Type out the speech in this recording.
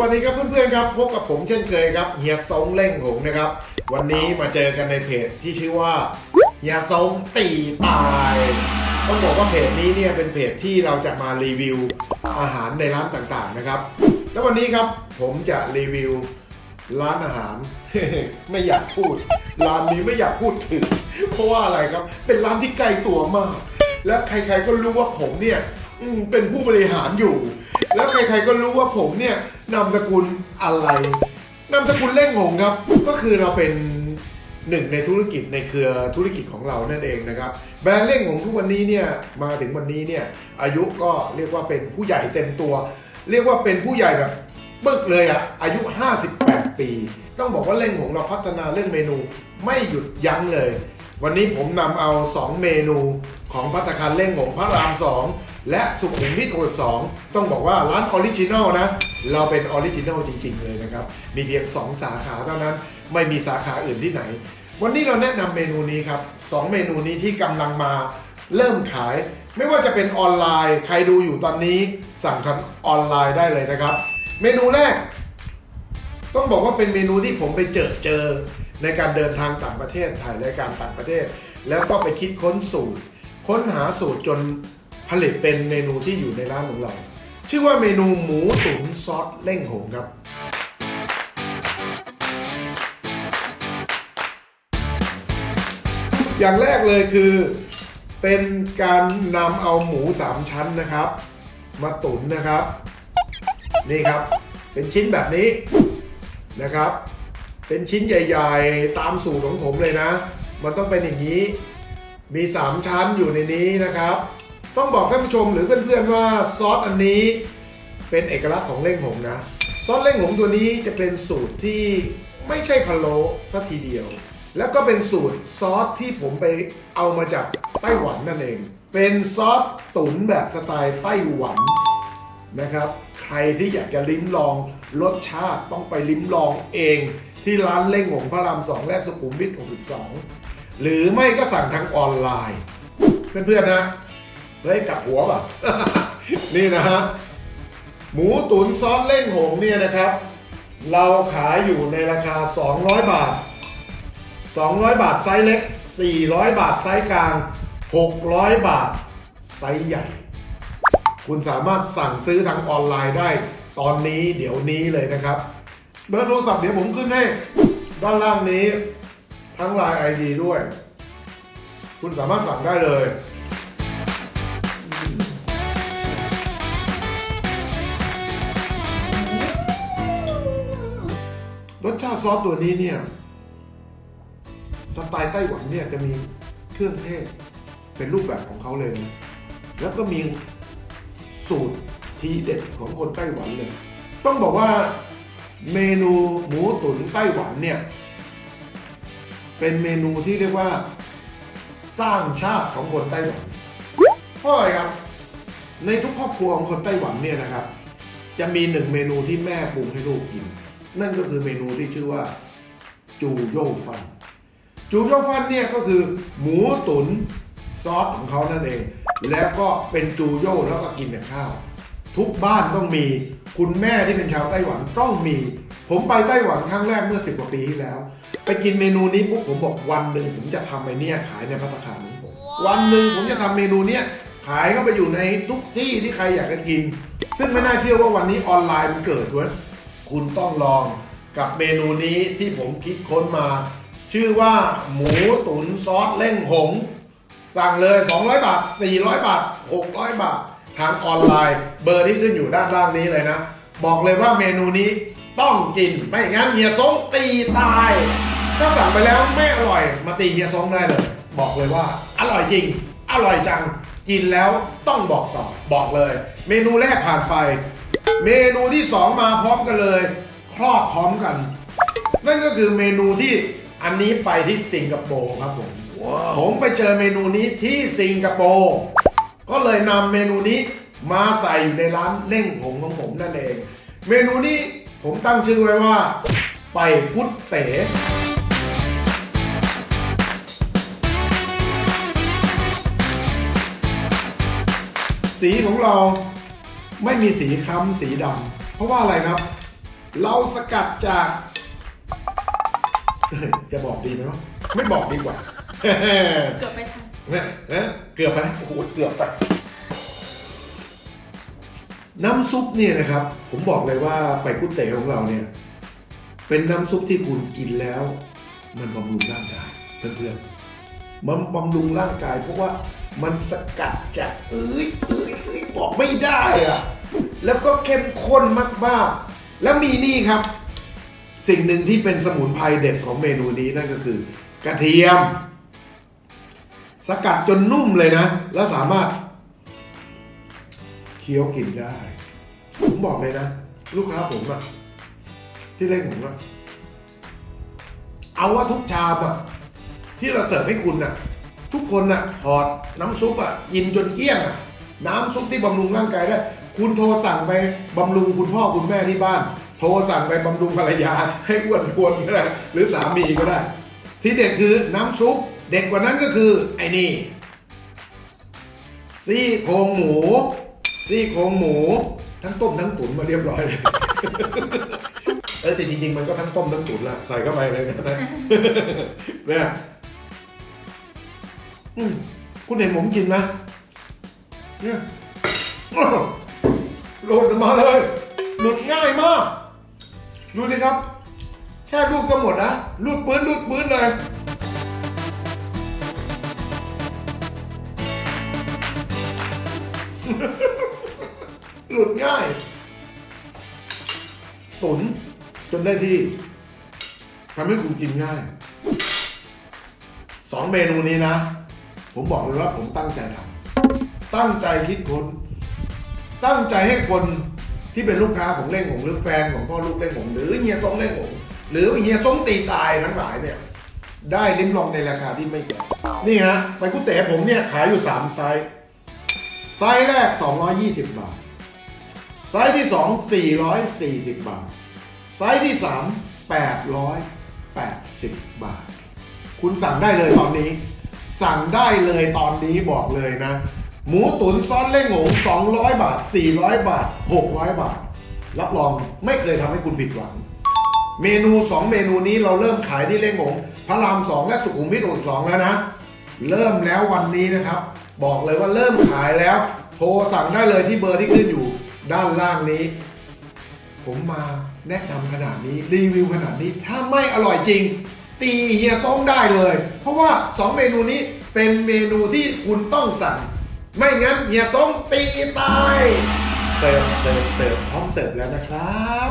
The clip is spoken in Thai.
วัสดีครับเพื่อนๆครับพบกับผมเช่นเคยครับเฮียซงเล่งหงนะครับ วันนี้มาเจอกันในเพจที่ชื่อว่าเฮียซงตีตายต้องบอกว่าเพจนี้เนี่ยเป็นเพจที่เราจะมารีวิวอาหารในร้านต่างๆนะครับ แล้ววันนี้ครับผมจะรีวิวร้านอาหาร ไม่อยากพูด ร้านนี้ไม่อยากพูดถึง เพราะว่าอะไรครับ เป็นร้านที่ไกลตัวมาก และใครๆก็รู้ว่าผมเนี่ยเป็นผู้บริหารอยู่ แล้วใครๆก็รู้ว่าผมเนี่ย นามสกุลอะไร นามสกุลเล่งหงครับ ก็คือเราเป็นหนึ่งในธุรกิจในเครือธุรกิจของเรานั่นเองนะครับ แบรนด์เล่งหงทุกวันนี้เนี่ยมาถึงวันนี้เนี่ยอายุก็เรียกว่าเป็นผู้ใหญ่เต็มตัว เรียกว่าเป็นผู้ใหญ่แบบบึกเลยอะอายุ 58 ปี ต้องบอกว่าเล่งหงเราพัฒนาเรื่องเมนูไม่หยุดยั้งเลย วันนี้ผมนำเอา 2 เมนูของพัตตาคารเล่งหงพระราม 2 และสุขุมวิท62 ต้องบอกว่าร้านออริจินัลนะ เราเป็นออริจินัลจริง ๆ เลยนะครับ มีเพียง 2 สาขาเท่านั้น ไม่มีสาขาอื่นที่ไหน วันนี้เราแนะนำเมนูนี้ครับ 2 เมนูนี้ที่กำลังมาเริ่มขาย ไม่ว่าจะเป็นออนไลน์ ใครดูอยู่ตอนนี้ สั่งทางออนไลน์ได้เลยนะครับ เมนูแรก ต้องบอกว่าเป็นเมนูที่ผมไปเจอเจอ ในการเดินทางต่างประเทศถ่ายรายการต่างประเทศ แล้วก็ไปคิดค้นสูตร ค้นหาสูตรจน ผลิตเป็นเมนูที่อยู่ในร้านของเรา ชื่อว่าเมนูหมูตุ๋นซอสเล่งหงครับ อย่างแรกเลยคือเป็นการนำเอาหมูสามชั้นนะครับ มาตุ๋นนะครับ นี่ครับเป็นชิ้นแบบนี้นะครับ เป็นชิ้นใหญ่ๆ ตามสูตรของผมเลยนะ มันต้องเป็นอย่างนี้ มี 3 ชั้นอยู่ในนี้นะครับ ต้องบอกท่านผู้ชมหรือเพื่อนๆว่าซอสอันนี้เป็นเอกลักษณ์ของเล่งหงนะ ซอสเล่งหงตัวนี้จะเป็นสูตรที่ไม่ใช่พะโล้สัทีเดียว แล้วก็เป็นสูตรซอสที่ผมไปเอามาจากไต้หวันนั่นเอง เป็นซอสตุ๋นแบบสไตล์ไต้หวันนะครับ ใครที่อยากจะลิ้มลองรสชาติต้องไปลิ้มลองเอง ที่ร้านเล่งหงพระรามสองและสุขุมวิท62หรือไม่ก็สั่งทางออนไลน์ เพื่อนๆนะ เฮ้ยกลับหัวป่ะ นี่นะฮะหมูตุ๋นซอสเล่งหงเนี่ยนะครับ เราขายอยู่ในราคา 200 บาท 200 บาทไซส์เล็ก 400 บาทไซส์กลาง 600 บาทไซส์ใหญ่ คุณสามารถสั่งซื้อทางออนไลน์ได้ ตอนนี้เดี๋ยวนี้เลยนะครับ เบอร์โทรศัพท์เดี๋ยวผมขึ้นให้ ด้านล่างนี้ ทั้งไลน์ไอดีด้วย คุณสามารถสั่งได้เลย สชาติซอสตัวนี้เนี่ยสไตล์ไต้หวันเนี่ยจะมีเครื่องเทศเป็นรูปแบบของเขาเลยนะแล้วก็มีสูตรทีเด็ดของคนไต้หวันเลย ต้องบอกว่าเมนูหมูตุ๋นไต้หวันเนี่ย เป็นเมนูที่เรียกว่า สร้างชาติของคนไต้หวันเพราะอะไรครับ ในทุกครอบครัวของคนไต้หวันเนี่ยนะครับ จะมีหนึ่งเมนูที่แม่ปรุงให้ลูกกิน นั่นก็คือเมนูที่ชื่อว่า จูโยฟัน จูโยฟันเนี่ยก็คือหมูตุ๋นซอสของเขานั่นเอง แล้วก็เป็นจูโยแล้วก็กินกับข้าว ทุกบ้านต้องมีคุณแม่ที่เป็นชาวไต้หวันต้องมี ผมไปไต้หวันครั้งแรกเมื่อสิบกว่าปีที่แล้ว ไปกินเมนูนี้ปุ๊บผมบอกวันหนึ่งผมจะทำไอเนี่ยขายในพัตตาคารของผมวันหนึ่งผมจะทำเมนูเนี้ยขายเข้าไปอยู่ในทุกที่ที่ใครอยากจะกิน ซึ่งไม่น่าเชื่อว่าวันนี้ออนไลน์มันเกิดเว้ย คุณต้องลองกับเมนูนี้ที่ผมคิดค้นมา ชื่อว่าหมูตุ๋นซอสเล่งหง สั่งเลย 200 บาท 400 บาท 600 บาท ทางออนไลน์ เบอร์ที่ขึ้นอยู่ด้านล่างนี้เลยนะ บอกเลยว่าเมนูนี้ต้องกิน ไม่งั้นเฮียซงตีตาย ถ้าสั่งไปแล้วไม่อร่อยมาตีเฮียซงได้เลย บอกเลยว่า อร่อยจริง อร่อยจัง กินแล้วต้องบอกต่อ บอกเลย เมนูแรกผ่านไป เมนูที่สองมาพร้อมกันเลยคลอดพร้อมกัน นั่นก็คือเมนูที่อันนี้ไปที่สิงคโปร์ครับผม ผมไปเจอเมนูนี้ที่สิงคโปร์ก็เลยนำเมนูนี้มาใส่อยู่ในร้านเล่งผงของผมนั่นเอง เมนูนี้ผมตั้งชื่อไว้ว่า ไปพุทธเต๋สีของเรา ไม่มีสีคล้ำสีดำเพราะว่าอะไรครับ เราสกัดจากจะบอกดีไหมวะไม่บอกดีกว่าเกือบไม่ทันเนี่ยนะเกือบไปนะโอ้โหเกือบไปน้ำซุปเนี่ยนะครับ ผมบอกเลยว่าไปกุเต๋ของเราเนี่ย เป็นน้ำซุปที่คุณกินแล้ว มันบำรุงร่างกายเพื่อนๆ มันบำรุงร่างกาย เพราะว่ามันสกัดจากเอ้ยเอ้ยเอ้ยบอกไม่ได้อะแล้วก็เข้มข้นมากๆ แล้วมีนี่ครับ สิ่งหนึ่งที่เป็นสมุนไพรเด็ดของเมนูนี้นั่นก็คือกระเทียม สกัดจนนุ่มเลยนะ แล้วสามารถเคี้ยวกินได้ ผมบอกเลยนะ ลูกค้าผมอะที่เล่นผมอะเอาว่าทุกชามอะ ที่เราเสิร์ฟให้คุณอะทุกคนอะถอดน้ำซุปอะกินจนเกลี้ยงอะ น้ำซุปที่บำรุงร่างกายได้คุณโทรสั่งไปบำรุงคุณพ่อคุณแม่ที่บ้าน โทรสั่งไปบำรุงภรรยา ให้อ้วนทวนก็ได้หรือสามีก็ได้ ที่เด็ดคือน้ำซุปเด็ดกว่านั้นก็คือไอ้นี่ซี่โครงหมู ซี่โครงหมู ทั้งต้มทั้งตุ๋นมาเรียบร้อยเลยเออแต่จริงๆ มันก็ทั้งต้มทั้งตุ๋นละใส่เข้าไปเลยนะเนี่ย อืมคุณเห็นผมกินนะเนี่ยหลุดมาเลย หลุดง่ายมาก ดูดิครับ แค่รูดก็หมดนะรูดปื้นรูดปื้นเลย หลุดง่าย ตุนจนได้ที่ทำให้คุณกินง่าย สองเมนูนี้นะ ผมบอกเลยว่าผมตั้งใจทำตั้งใจคิดค้น ตั้งใจให้คนที่เป็นลูกค้าของเล่งผมหรือแฟนของพ่อลูกเล่งผมหรือเฮียซงเล่งผมหรือเฮียซงตีตายทั้งหลายเนี่ย ได้ลิ้มลองในราคาที่ไม่แพงนี่ฮะไปกุเต๋ผมเนี่ยขายอยู่ 3 ไซส์ไซส์แรก 220 บาท ไซส์ที่ 2 440 บาท ไซส์ที่ 3 880 บาท คุณสั่งได้เลยตอนนี้ สั่งได้เลยตอนนี้บอกเลยนะ หมูตุ๋นซอสเล่งหง200 บาท 400 บาท 600 บาท รับรองไม่เคยทำให้คุณผิดหวัง เมนู 2 เมนูนี้เราเริ่มขายที่เล่งหงพระราม2และสุขุมวิท62แล้วนะ เริ่มแล้ววันนี้นะครับ บอกเลยว่าเริ่มขายแล้ว โทรสั่งได้เลยที่เบอร์ที่ขึ้นอยู่ด้านล่างนี้ ผมมาแนะนำขนาดนี้รีวิวขนาดนี้ถ้าไม่อร่อยจริง ตีเฮียซงได้เลย เพราะว่า 2 เมนูนี้เป็นเมนูที่คุณต้องสั่ง ไม่งั้นเฮียซงตีตาย เสิร์ฟเสิร์ฟเสิร์ฟพร้อมเสิร์ฟแล้วนะครับ